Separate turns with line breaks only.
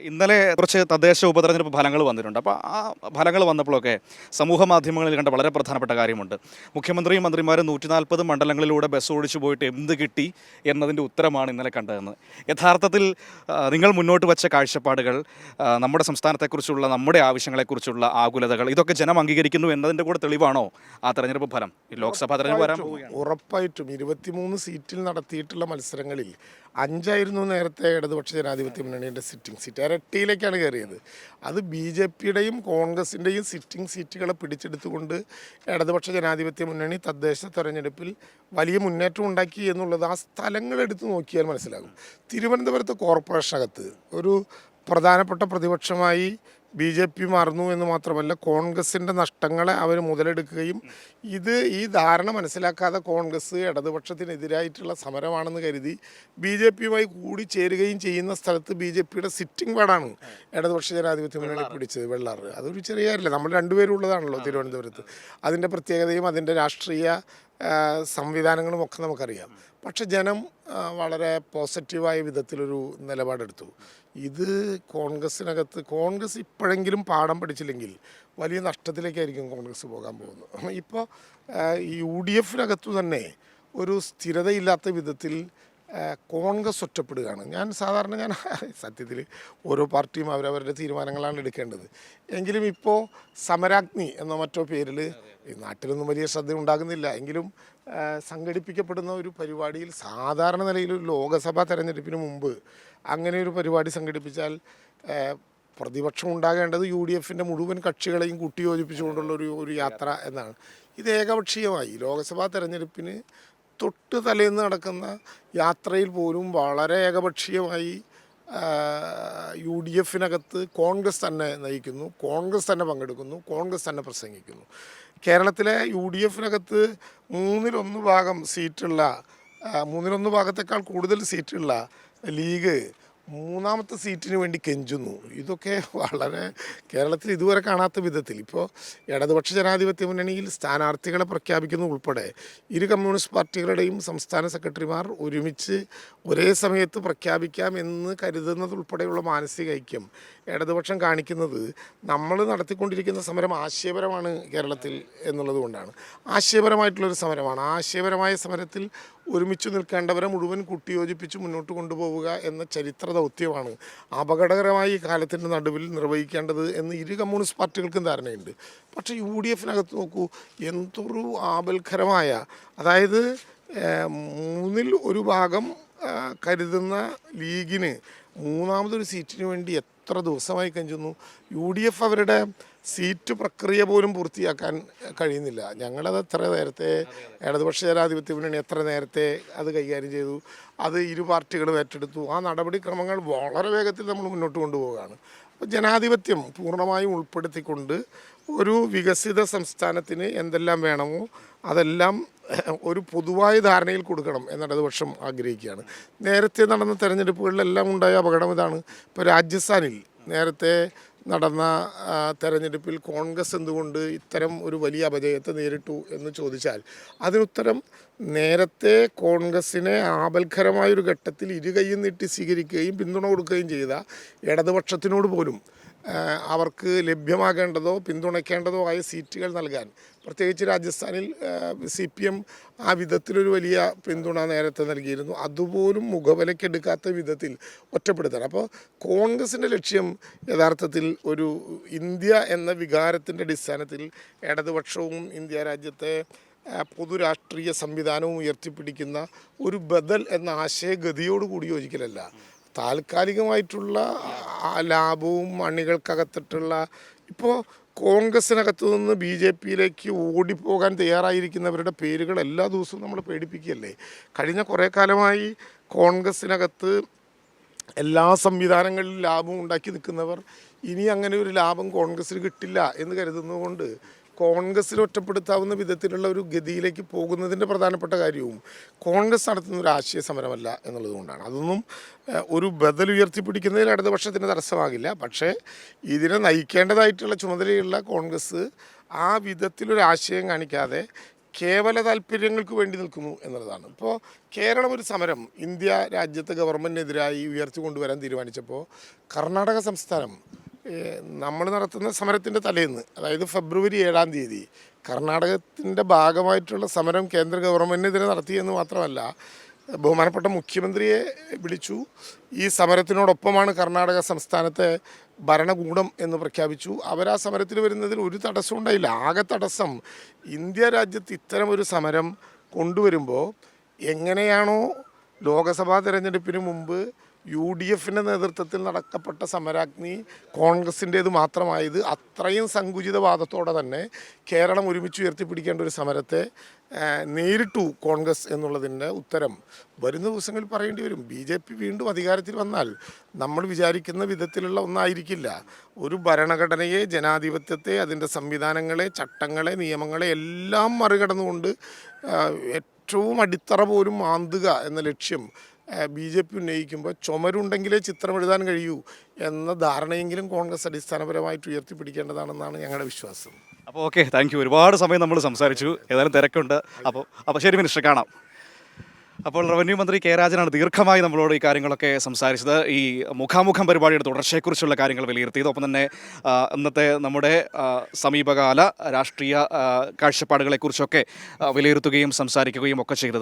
ഇന്നലെ കുറച്ച് തദ്ദേശ ഉപതെരഞ്ഞെടുപ്പ് ഫലങ്ങൾ വന്നിട്ടുണ്ട്. അപ്പോൾ ആ ഫലങ്ങൾ വന്നപ്പോഴൊക്കെ സമൂഹ മാധ്യമങ്ങളിൽ കണ്ട വളരെ പ്രധാനപ്പെട്ട കാര്യമുണ്ട്. മുഖ്യമന്ത്രിയും മന്ത്രിമാരും നൂറ്റി നാൽപ്പത് മണ്ഡലങ്ങളിലൂടെ ബസ് ഓടിച്ചു പോയിട്ട് എന്ത് കിട്ടി എന്നതിന്റെ ഉത്തരമാണ് ഇന്നലെ കണ്ടതെന്ന്. യഥാർത്ഥത്തിൽ നിങ്ങൾ മുന്നോട്ട് വച്ച കാഴ്ചപ്പാടുകൾ നമ്മുടെ സംസ്ഥാനത്തെക്കുറിച്ചുള്ള നമ്മുടെ ആവശ്യങ്ങളെക്കുറിച്ചുള്ള ആകുലതകൾ ഇതൊക്കെ ജനം അംഗീകരിക്കുന്നു എന്നതിന്റെ കൂടെ തെളിവാണോ ആ തെരഞ്ഞെടുപ്പ് ഫലം? ലോക്സഭാ തെരഞ്ഞെടുപ്പ് വരാൻ
ഉറപ്പായിട്ടും ഇരുപത്തിമൂന്ന് സീറ്റിൽ നടത്തിയിട്ടുള്ള മത്സരങ്ങളിൽ അഞ്ചായിരുന്നു നേരത്തെ ഇടതുപക്ഷ ജനാധിപത്യ മുന്നണിയുടെ സിറ്റിംഗ് സീറ്റ്. ഇരട്ടിയിലേക്കാണ് കയറിയത്. അത് ബി ജെ പിയുടെയും കോൺഗ്രസിന്റെയും സിറ്റിംഗ് സീറ്റുകളെ പിടിച്ചെടുത്തുകൊണ്ട് ഇടതുപക്ഷ ജനാധിപത്യ മുന്നണി തദ്ദേശ തെരഞ്ഞെടുപ്പിൽ വലിയ മുന്നേറ്റം ഉണ്ടാക്കി എന്നുള്ളത് ആ സ്ഥലങ്ങളെടുത്ത് നോക്കിയാൽ മനസ്സിലാകും. തിരുവനന്തപുരത്ത് കോർപ്പറേഷനകത്ത് ഒരു പ്രധാനപ്പെട്ട പ്രതിപക്ഷമായി ബി ജെ പി മാറുന്നു എന്ന് മാത്രമല്ല കോൺഗ്രസിന്റെ നഷ്ടങ്ങളെ അവർ മുതലെടുക്കുകയും ഇത് ഈ ധാരണ മനസ്സിലാക്കാതെ കോൺഗ്രസ് ഇടതുപക്ഷത്തിനെതിരായിട്ടുള്ള സമരമാണെന്ന് കരുതി ബി ജെ പിയുമായി കൂടി ചേരുകയും ചെയ്യുന്ന സ്ഥലത്ത് ബി ജെ പിയുടെ സിറ്റിംഗ് വാർഡാണ് ഇടതുപക്ഷ ജനാധിപത്യ മുന്നണി പിടിച്ചത് വെള്ളാർ അതൊരു ചെറിയ കാര്യമില്ല. നമ്മൾ രണ്ടുപേരും ഉള്ളതാണല്ലോ തിരുവനന്തപുരത്ത്. അതിന്റെ പ്രത്യേകതയും അതിന്റെ രാഷ്ട്രീയ സംവിധാനങ്ങളും ഒക്കെ നമുക്കറിയാം. പക്ഷെ ജനം വളരെ പോസിറ്റീവായ വിധത്തിലൊരു നിലപാടെടുത്തു. ഇത് കോൺഗ്രസിനകത്ത് കോൺഗ്രസ് ഇപ്പോഴെങ്കിലും പാഠം പഠിച്ചില്ലെങ്കിൽ വലിയ നഷ്ടത്തിലേക്കായിരിക്കും കോൺഗ്രസ് പോകാൻ പോകുന്നത്. ഇപ്പോൾ യു ഡി എഫിനകത്തു തന്നെ ഒരു സ്ഥിരതയില്ലാത്ത വിധത്തിൽ കോൺഗ്രസ് ഒറ്റപ്പെടുകയാണ്. ഞാൻ സാധാരണ ഞാൻ സത്യത്തിൽ ഓരോ പാർട്ടിയും അവരവരുടെ തീരുമാനങ്ങളാണ് എടുക്കേണ്ടത്. എങ്കിലും ഇപ്പോൾ സമരാഗ്നി എന്ന മറ്റോ പേരിൽ ഈ നാട്ടിലൊന്നും വലിയ ശ്രദ്ധ ഉണ്ടാകുന്നില്ല. എങ്കിലും സംഘടിപ്പിക്കപ്പെടുന്ന ഒരു പരിപാടിയിൽ സാധാരണ നിലയിൽ ലോകസഭാ തെരഞ്ഞെടുപ്പിന് മുമ്പ് അങ്ങനെ ഒരു പരിപാടി സംഘടിപ്പിച്ചാൽ പ്രതിപക്ഷം ഉണ്ടാകേണ്ടത് യു ഡി എഫിന്റെ മുഴുവൻ കക്ഷികളെയും കൂട്ടിയോജിപ്പിച്ചുകൊണ്ടുള്ള ഒരു ഒരു യാത്ര എന്നാണ്. ഇത് ഏകപക്ഷീയമായി. ലോകസഭാ തെരഞ്ഞെടുപ്പിന് തൊട്ട് തലേന്ന് നടക്കുന്ന യാത്രയിൽ പോലും വളരെ ഏകപക്ഷീയമായി യു ഡി എഫിനകത്ത് കോൺഗ്രസ് തന്നെ നയിക്കുന്നു കോൺഗ്രസ് തന്നെ പങ്കെടുക്കുന്നു കോൺഗ്രസ് തന്നെ പ്രസംഗിക്കുന്നു. കേരളത്തിലെ യു ഡി എഫിനകത്ത് മൂന്നിലൊന്ന് ഭാഗം സീറ്റുള്ള മൂന്നിലൊന്ന് ഭാഗത്തേക്കാൾ കൂടുതൽ സീറ്റുള്ള ലീഗ് മൂന്നാമത്തെ സീറ്റിന് വേണ്ടി കെഞ്ചുന്നു. ഇതൊക്കെ വളരെ കേരളത്തിൽ ഇതുവരെ കാണാത്ത വിധത്തിൽ. ഇപ്പോൾ ഇടതുപക്ഷ ജനാധിപത്യ മുന്നണിയിൽ സ്ഥാനാർത്ഥികളെ പ്രഖ്യാപിക്കുന്ന ഉൾപ്പെടെ ഇരു കമ്മ്യൂണിസ്റ്റ് പാർട്ടികളുടെയും സംസ്ഥാന സെക്രട്ടറിമാർ ഒരുമിച്ച് ഒരേ സമയത്ത് പ്രഖ്യാപിക്കാം എന്ന് കരുതുന്നത് ഉൾപ്പെടെയുള്ള മാനസിക ഐക്യം ഇടതുപക്ഷം കാണിക്കുന്നത് നമ്മൾ നടത്തിക്കൊണ്ടിരിക്കുന്ന സമരം ആശയപരമാണ് കേരളത്തിൽ എന്നുള്ളത് കൊണ്ടാണ്. ആശയപരമായിട്ടുള്ളൊരു സമരമാണ്. ആശയപരമായ സമരത്തിൽ ഒരുമിച്ച് നിൽക്കേണ്ടവരെ മുഴുവൻ കൂട്ടിയോജിപ്പിച്ച് മുന്നോട്ട് കൊണ്ടുപോവുക എന്ന ചരിത്ര ദൗത്യമാണ് അപകടകരമായി കാലത്തിന്റെ നടുവിൽ നിർവഹിക്കേണ്ടത് എന്ന് ഇരു കമ്മ്യൂണിസ്റ്റ് പാർട്ടികൾക്കും ധാരണയുണ്ട്. പക്ഷേ യു ഡി എഫിനകത്ത് നോക്കൂ എന്തൊരു ആപൽക്കരമായ അതായത് മൂന്നിൽ ഒരു ഭാഗം കരുതുന്ന ലീഗിന് മൂന്നാമതൊരു സീറ്റിന് വേണ്ടി എത്ര ദിവസമായി കഞ്ചുന്നു. യു ഡി എഫ് അവരുടെ സീറ്റ് പ്രക്രിയ പോലും പൂർത്തിയാക്കാൻ കഴിയുന്നില്ല. ഞങ്ങളത് എത്ര നേരത്തെ ഇടതുപക്ഷ ജനാധിപത്യ മുന്നണി എത്ര നേരത്തെ അത് കൈകാര്യം ചെയ്തു അത് ഇരു പാർട്ടികളും ഏറ്റെടുത്തു. ആ നടപടിക്രമങ്ങൾ വളരെ വേഗത്തിൽ നമ്മൾ മുന്നോട്ട് കൊണ്ടുപോവുകയാണ്. അപ്പോൾ ജനാധിപത്യം പൂർണമായും ഉൾപ്പെടുത്തിക്കൊണ്ട് ഒരു വികസിത സംസ്ഥാനത്തിന് എന്തെല്ലാം വേണമോ അതെല്ലാം ഒരു പൊതുവായ ധാരണയിൽ കൊടുക്കണം എന്ന് ഇടതുപക്ഷം ആഗ്രഹിക്കുകയാണ്. നേരത്തെ നടന്ന തെരഞ്ഞെടുപ്പുകളിലെല്ലാം ഉണ്ടായ അപകടം ഇതാണ്. ഇപ്പോൾ രാജസ്ഥാനിൽ നേരത്തെ നടന്ന തെരഞ്ഞെടുപ്പിൽ കോൺഗ്രസ് എന്തുകൊണ്ട് ഇത്തരം ഒരു വലിയ അപജയത്തെ നേരിട്ടു എന്ന് ചോദിച്ചാൽ അതിനുത്തരം നേരത്തെ കോൺഗ്രസിനെ ആപൽക്കരമായൊരു ഘട്ടത്തിൽ ഇരുകൈയും നീട്ടി സ്വീകരിക്കുകയും പിന്തുണ കൊടുക്കുകയും ചെയ്ത ഇടതുപക്ഷത്തിനോട് പോലും അവർക്ക് ലഭ്യമാകേണ്ടതോ പിന്തുണയ്ക്കേണ്ടതോ ആയ സീറ്റുകൾ നൽകാൻ. പ്രത്യേകിച്ച് രാജസ്ഥാനിൽ സി പി എം ആ വിധത്തിലൊരു വലിയ പിന്തുണ നേരത്തെ നൽകിയിരുന്നു. അതുപോലും മുഖവിലക്കെടുക്കാത്ത വിധത്തിൽ ഒറ്റപ്പെടുത്തണം. അപ്പോൾ കോൺഗ്രസിന്റെ ലക്ഷ്യം യഥാർത്ഥത്തിൽ ഒരു ഇന്ത്യ എന്ന വികാരത്തിന്റെ അടിസ്ഥാനത്തിൽ ഇടതുപക്ഷവും ഇന്ത്യ രാജ്യത്തെ പൊതുരാഷ്ട്രീയ സംവിധാനവും ഉയർത്തിപ്പിടിക്കുന്ന ഒരു ബദൽ എന്ന ആശയഗതിയോടുകൂടി യോജിക്കലല്ല. താൽക്കാലികമായിട്ടുള്ള ലാഭവും മണികൾക്കകത്തിട്ടുള്ള ഇപ്പോൾ കോൺഗ്രസിനകത്തു നിന്ന് ബി ജെ പിയിലേക്ക് ഓടിപ്പോകാൻ തയ്യാറായിരിക്കുന്നവരുടെ പേരുകൾ എല്ലാ ദിവസവും നമ്മൾ പേടിപ്പിക്കുകയല്ലേ? കഴിഞ്ഞ കുറേ കാലമായി കോൺഗ്രസിനകത്ത് എല്ലാ സംവിധാനങ്ങളിലും ലാഭം ഉണ്ടാക്കി നിൽക്കുന്നവർ ഇനി അങ്ങനെ ഒരു ലാഭം കോൺഗ്രസ്സിന് കിട്ടില്ല എന്ന് കരുതുന്നതുകൊണ്ട് കോൺഗ്രസ്സിൽ ഒറ്റപ്പെടുത്താവുന്ന വിധത്തിലുള്ള ഒരു ഗതിയിലേക്ക് പോകുന്നതിന്റെ പ്രധാനപ്പെട്ട കാര്യവും കോൺഗ്രസ് നടത്തുന്ന ഒരു ആശയ സമരമല്ല എന്നുള്ളതുകൊണ്ടാണ് അതൊന്നും ഒരു ബദൽ ഉയർത്തിപ്പിടിക്കുന്നതിൽ ഇടതുപക്ഷത്തിന് തടസ്സമാകില്ല. പക്ഷേ ഇതിനെ നയിക്കേണ്ടതായിട്ടുള്ള ചുമതലയുള്ള കോൺഗ്രസ് ആ വിധത്തിലൊരു ആശയം കാണിക്കാതെ കേവല താല്പര്യങ്ങൾക്ക് വേണ്ടി നിൽക്കുന്നു എന്നുള്ളതാണ്. ഇപ്പോൾ കേരളം ഒരു സമരം ഇന്ത്യ രാജ്യത്തെ ഗവൺമെന്റിനെതിരായി ഉയർത്തി കൊണ്ടുവരാൻ തീരുമാനിച്ചപ്പോൾ കർണാടക സംസ്ഥാനം നമ്മൾ നടത്തുന്ന സമരത്തിന്റെ തലേന്ന് അതായത് ഫെബ്രുവരി ഏഴാം തീയതി കർണാടകത്തിന്റെ ഭാഗമായിട്ടുള്ള സമരം കേന്ദ്ര ഗവൺമെന്റിനെതിരെ നടത്തിയെന്ന് മാത്രമല്ല ബഹുമാനപ്പെട്ട മുഖ്യമന്ത്രിയെ വിളിച്ചു. ഈ സമരത്തിനോടൊപ്പമാണ് കർണാടക സംസ്ഥാനത്തെ ഭരണകൂടം എന്ന് പ്രഖ്യാപിച്ചു. അവർ ആ സമരത്തിൽ വരുന്നതിൽ ഒരു തടസ്സം ഉണ്ടായില്ല. ആകെ തടസ്സം ഇന്ത്യ രാജ്യത്ത് ഇത്തരം ഒരു സമരം കൊണ്ടുവരുമ്പോൾ എങ്ങനെയാണോ ലോകസഭാ തെരഞ്ഞെടുപ്പിന് മുമ്പ് യു ഡി എഫിന്റെ നേതൃത്വത്തിൽ നടക്കപ്പെട്ട സമരാഗ്നി കോൺഗ്രസിന്റേത് മാത്രമായത് അത്രയും സങ്കുചിതവാദത്തോടെ തന്നെ കേരളം ഒരുമിച്ച് ഉയർത്തിപ്പിടിക്കേണ്ട ഒരു സമരത്തെ നേരിട്ടു കോൺഗ്രസ് എന്നുള്ളതിന്റെ ഉത്തരം. വരുന്ന ദിവസങ്ങളിൽ പറയേണ്ടി വരും. ബി ജെ പി വീണ്ടും അധികാരത്തിൽ വന്നാൽ നമ്മൾ വിചാരിക്കുന്ന വിധത്തിലുള്ള ഒന്നായിരിക്കില്ല. ഒരു ഭരണഘടനയെ ജനാധിപത്യത്തെ അതിന്റെ സംവിധാനങ്ങളെ ചട്ടങ്ങളെ നിയമങ്ങളെ എല്ലാം മറികടന്നുകൊണ്ട് ഏറ്റവും അടിത്തറ പോലും മാന്തുക എന്ന ലക്ഷ്യം ബി ജെ പി ഉന്നയിക്കുമ്പോൾ ചുമരുണ്ടെങ്കിലേ ചിത്രം എഴുതാൻ കഴിയൂ എന്ന ധാരണയെങ്കിലും കോൺഗ്രസ് അടിസ്ഥാനപരമായിട്ട് ഉയർത്തിപ്പിടിക്കേണ്ടതാണെന്നാണ് ഞങ്ങളുടെ വിശ്വാസം.
അപ്പോൾ ഓക്കെ താങ്ക് യു ഒരുപാട് സമയം നമ്മൾ സംസാരിച്ചു. ഏതായാലും തിരക്കുണ്ട്. അപ്പോൾ അപ്പോൾ ശരി മിനിസ്റ്റർ കാണാം. അപ്പോൾ റവന്യൂ മന്ത്രി കെ രാജനാണ് ദീർഘമായി നമ്മളോട് ഈ കാര്യങ്ങളൊക്കെ സംസാരിച്ചത്. ഈ മുഖാമുഖം പരിപാടിയുടെ തുടർച്ചയെക്കുറിച്ചുള്ള കാര്യങ്ങൾ വിലയിരുത്തിയത്. ഒപ്പം തന്നെ ഇന്നത്തെ നമ്മുടെ സമീപകാല രാഷ്ട്രീയ കാഴ്ചപ്പാടുകളെക്കുറിച്ചൊക്കെ വിലയിരുത്തുകയും സംസാരിക്കുകയും ഒക്കെ ചെയ്തത്.